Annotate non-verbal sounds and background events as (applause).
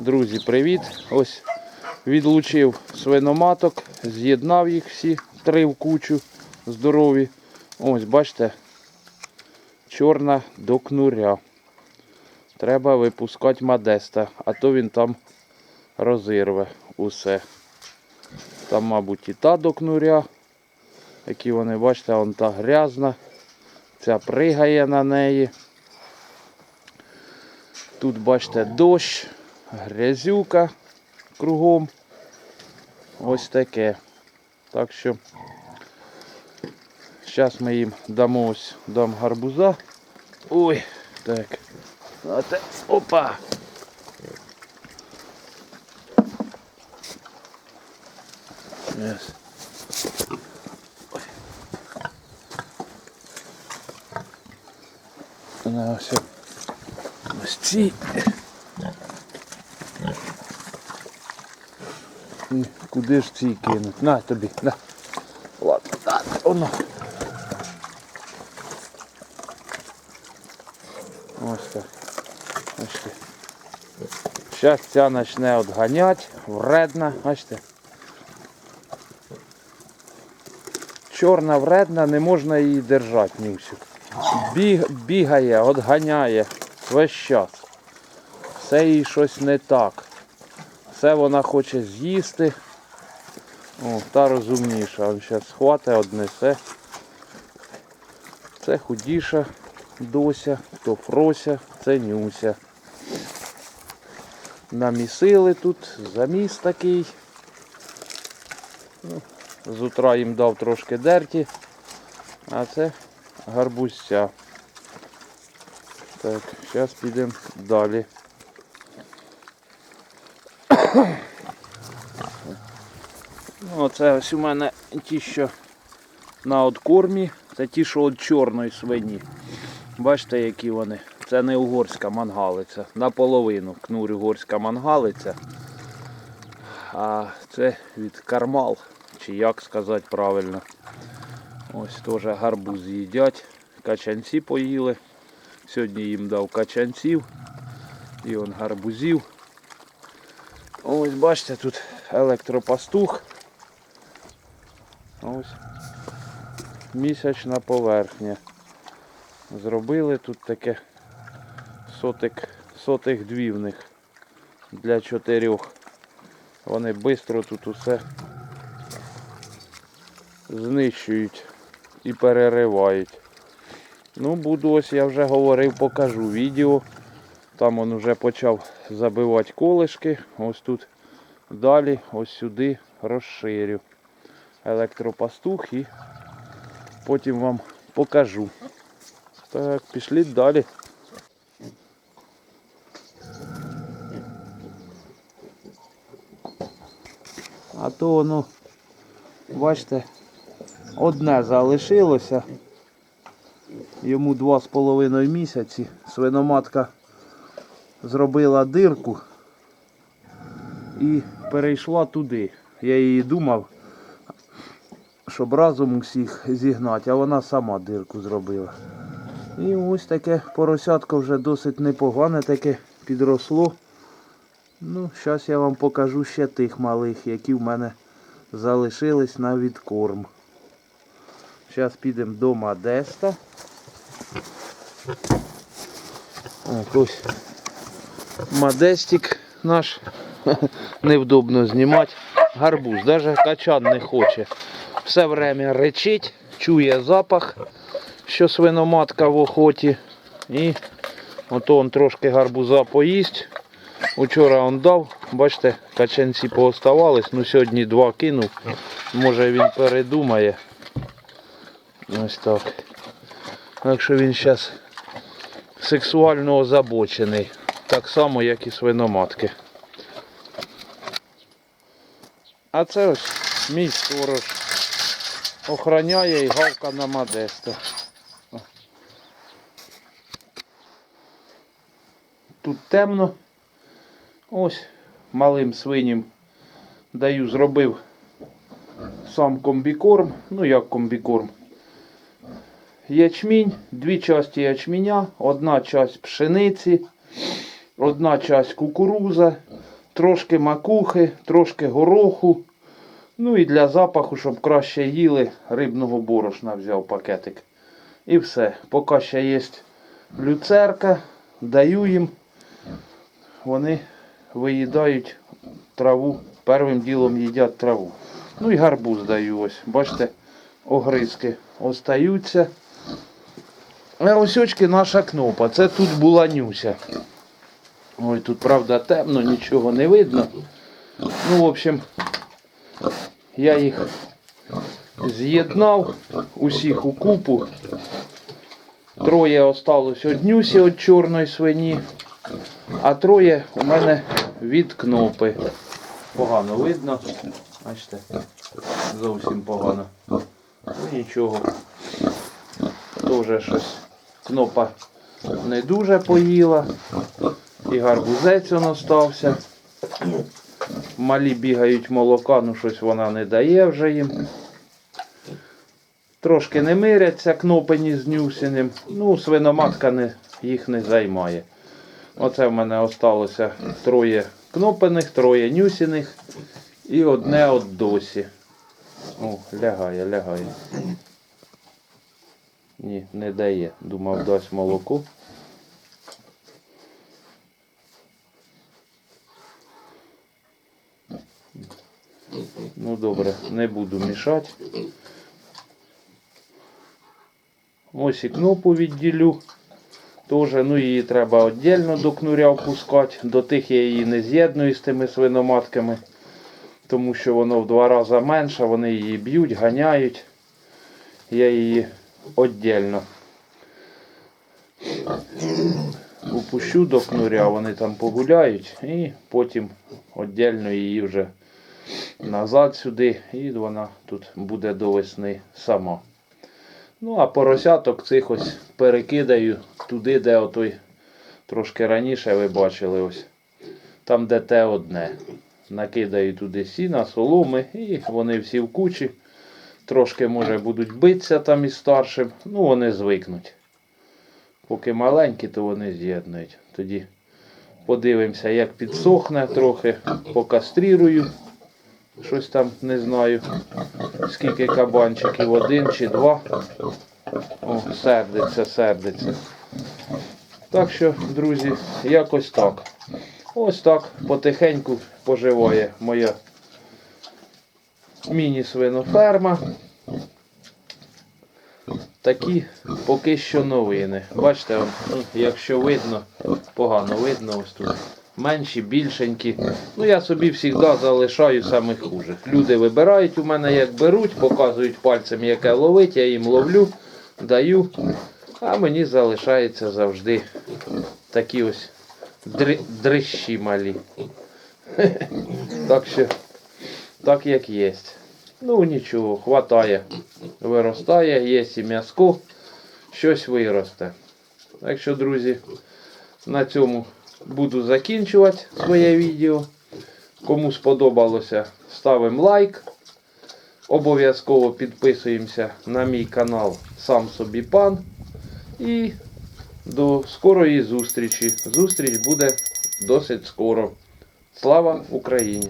Друзі, привіт! Ось відлучив свиноматок, з'єднав їх всі три в кучу здорові. Ось, бачите, чорна до кнуря. Треба випускати модеста, а то він там розірве усе. Там, мабуть, і та до кнуря. Які вони, бачите, вон та грязна. Ця пригає на неї. Тут, бачите, дощ, грязюка кругом. Ось таке. Так що зараз ми їм дамо ось дам гарбуза. Ой, так. Опа! Yes. Ось ці. І куди ж ці кинуть? На тобі, на. Ладно, так, воно. Ось так. Бачите. Зараз ця почне отганяти, вредна, бачите. Чорна вредна, не можна її держати німцю. Біг, бігає, отганяє весь час. Все їй щось не так. Все вона хоче з'їсти. О, та розумніша. Он зараз схватить, однесе. Це худіша дося, то фрося, це нюся. Намісили тут, заміс такий. Ну, з утра їм дав трошки дерті, а це гарбузця. Так, зараз підемо далі. Ну, Оце ось у мене ті, що на откормі, це ті, що від чорної свині. Бачите, які вони. Це не угорська мангалиця. Наполовину кнур угорська мангалиця. А це від кармал, чи як сказати правильно. Ось теж гарбуз їдять. Качанці поїли. Сьогодні їм дав качанців і он гарбузів. Ось бачите, тут електропастух. Ось місячна поверхня. Зробили тут таке сотик, сотих дві в них для чотирьох. Вони швидко тут усе знищують і переривають. Ну, буду ось я вже говорив, покажу відео. Там он вже почав забивати колишки. Ось тут далі, ось сюди розширю електропастух і потім вам покажу. Так, пішли далі. А то воно, бачите, одне залишилося. Йому два з половиною місяці. Свиноматка зробила дирку і перейшла туди. Я її думав, щоб разом усіх зігнати, а вона сама дирку зробила. І ось таке поросятко вже досить непогане, таке підросло. Ну, зараз я вам покажу ще тих малих, які в мене залишились на відкорм. Зараз підемо до Модеста. Ось Модестик наш. (laughs) Невдобно знімати. Гарбуз, навіть качан не хоче. Все время речить, чує запах, що свиноматка в охоті. І ото он трошки гарбуза поїсть. Учора он дав, бачите, качанці пооставались, ну сьогодні два кинув. Може він передумає. Ось так. Так що він зараз сексуально озабочений. Так само, як і свиноматки. А це ось мій сторож. Охраняє і гавка на Модеста. Тут темно. Ось малим свиням даю, зробив сам комбікорм. Ну як комбікорм. Ячмінь, дві часті ячменя, одна часть пшениці, одна часть кукуруза, трошки макухи, трошки гороху. Ну і для запаху, щоб краще їли, рибного борошна взяв пакетик. І все. Поки ще є люцерка, даю їм. Вони виїдають траву. Первим ділом їдять траву. Ну і гарбуз даю ось. Бачите, огризки остаються. А ось очки наша кнопа. Це тут була нюся. Ой, тут правда темно, нічого не видно. Ну, в общем, я їх з'єднав усіх у купу. Троє осталось від нюсі від чорної свині, а троє у мене від кнопи. Погано видно. Бачите, зовсім погано. Ну нічого. Тоже щось кнопа не дуже поїла. І гарбузець он остався. Малі бігають молока, ну щось вона не дає вже їм. Трошки не миряться кнопені з нюсіним. Ну, свиноматка не, їх не займає. Оце в мене осталося троє кнопених, троє нюсіних і одне от досі. О, лягає, лягає. Ні, не дає. Думав, дасть молоко. Ну добре, не буду мішати. Ось і кнопу відділю. Тоже, ну її треба віддільно до кнуря впускати. До тих я її не з'єдную з тими свиноматками. Тому що воно в два рази менше, вони її б'ють, ганяють. Я її віддільно упущу до кнуря, вони там погуляють і потім віддільно її вже назад сюди, і вона тут буде до весни сама. Ну, а поросяток цих ось перекидаю туди, де отой трошки раніше ви бачили ось. Там, де те одне. Накидаю туди сіна, соломи, і вони всі в кучі. Трошки, може, будуть битися там із старшим, ну вони звикнуть. Поки маленькі, то вони з'єднують. Тоді подивимося, як підсохне трохи, покастрірую. Щось там не знаю, скільки кабанчиків, один чи два. О, сердиться, сердиться. Так що, друзі, якось так. Ось так потихеньку поживає моя міні-свиноферма. Такі поки що новини. Бачите, ну, якщо видно, погано видно ось тут. Менші, більшенькі. Ну я собі завжди залишаю самих хужих. Люди вибирають у мене, як беруть, показують пальцем, яке ловить, я їм ловлю, даю. А мені залишається завжди такі ось дри, дрищі малі. (laughs) Так що, так як є. Ну нічого, хватає. Виростає, є і м'язко, щось виросте. Так що, друзі, на цьому буду закінчувати своє відео. Кому сподобалося, ставимо лайк. Обов'язково підписуємося на мій канал Сам собі пан. І до скорої зустрічі. Зустріч буде досить скоро. Слава Україні!